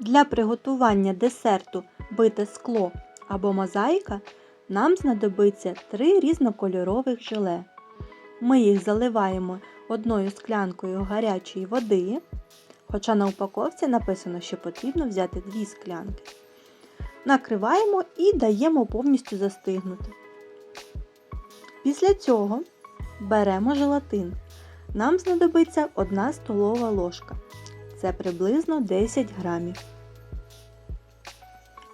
Для приготування десерту бите скло або мозаїка нам знадобиться три різнокольорових желе. Ми їх заливаємо одною склянкою гарячої води, хоча на упаковці написано, що потрібно взяти дві склянки. Накриваємо і даємо повністю застигнути. Після цього беремо желатин. Нам знадобиться 1 столова ложка. Це приблизно 10 грамів.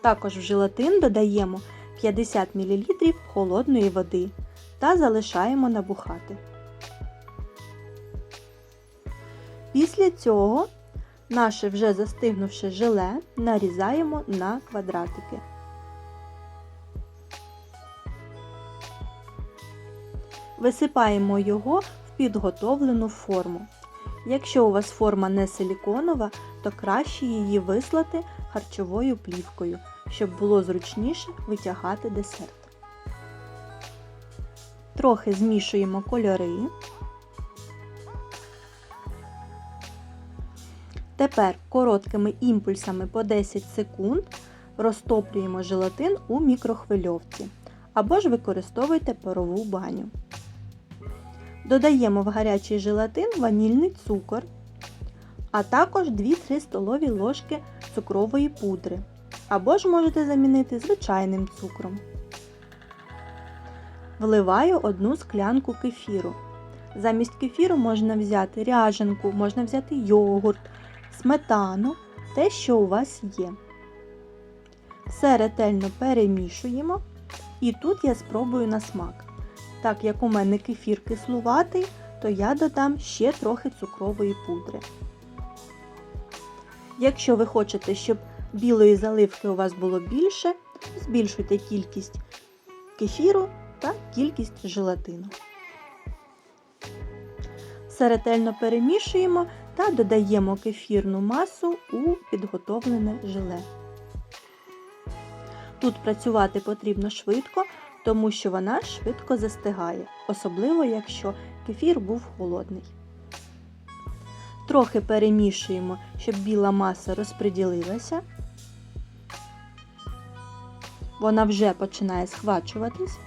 Також в желатин додаємо 50 мл холодної води та залишаємо набухати. Після цього наше вже застигнувше желе нарізаємо на квадратики. Висипаємо його в підготовлену форму. Якщо у вас форма не силіконова, то краще її вислати харчовою плівкою, щоб було зручніше витягати десерт. Трохи змішуємо кольори. Тепер короткими імпульсами по 10 секунд розтоплюємо желатин у мікрохвильовці або ж використовуйте парову баню. Додаємо в гарячий желатин ванільний цукор, а також 2-3 столові ложки цукрової пудри, або ж можете замінити звичайним цукром. Вливаю одну склянку кефіру. Замість кефіру можна взяти ряженку, можна взяти йогурт, сметану, те, що у вас є. Все ретельно перемішуємо, і тут я спробую на смак. Так як у мене кефір кислуватий, то я додам ще трохи цукрової пудри. Якщо ви хочете, щоб білої заливки у вас було більше, збільшуйте кількість кефіру та кількість желатину. Все ретельно перемішуємо та додаємо кефірну масу у підготовлене желе. Тут працювати потрібно швидко, тому що вона швидко застигає, особливо якщо кефір був холодний. Трохи перемішуємо, щоб біла маса розподілилася. Вона вже починає схвачуватись.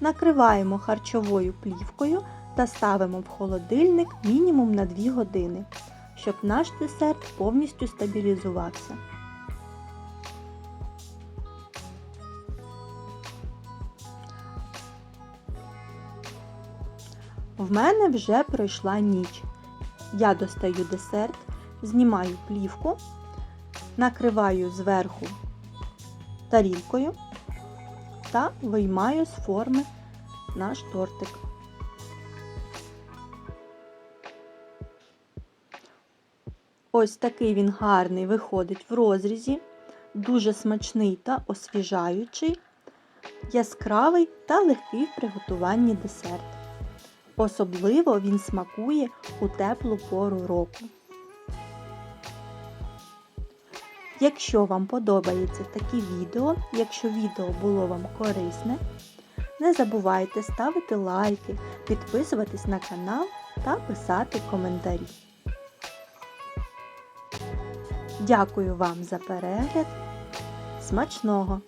Накриваємо харчовою плівкою та ставимо в холодильник мінімум на 2 години, щоб наш десерт повністю стабілізувався. В мене вже пройшла ніч. Я достаю десерт, знімаю плівку, накриваю зверху тарілкою та виймаю з форми наш тортик. Ось такий він гарний виходить в розрізі, дуже смачний та освіжаючий, яскравий та легкий в приготуванні десерт. Особливо він смакує у теплу пору року. Якщо вам подобається такі відео, якщо відео було вам корисне, не забувайте ставити лайки, підписуватись на канал та писати коментарі. Дякую вам за перегляд. Смачного!